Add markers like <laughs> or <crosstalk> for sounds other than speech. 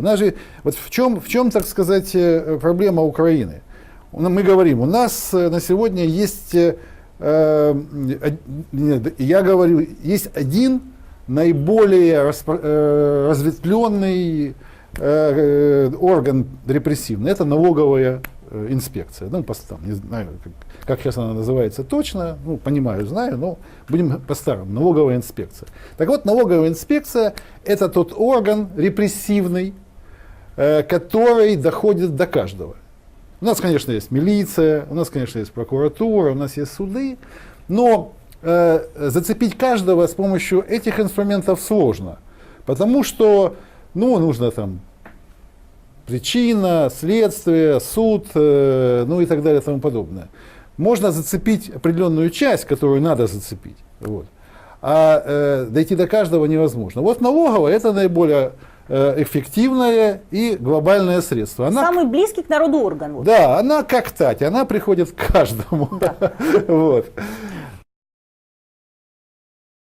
У нас же, вот в чем, в чем, так сказать, э, проблема Украины? Мы говорим, у нас э, на сегодня есть, э, э, нет, я говорю, есть один наиболее распро- э, разветвленный э, орган репрессивный, это налоговая инспекция. Ну, там, не знаю, как, как сейчас она называется точно, ну, понимаю, знаю, но будем по-старому, налоговая инспекция. Так вот, налоговая инспекция – это тот орган репрессивный, который доходит до каждого. У нас, конечно, есть милиция, у нас, конечно, есть прокуратура, у нас есть суды, но э, зацепить каждого с помощью этих инструментов сложно, потому что, ну, нужно там причина, следствие, суд, э, ну и так далее и тому подобное. Можно зацепить определенную часть, которую надо зацепить, вот. а э, дойти до каждого невозможно. Вот налоговая это наиболее э, эффективное и глобальное средство. Она Самый близкий к народу орган. вот. да, она как тать, она приходит к каждому. <laughs> вот.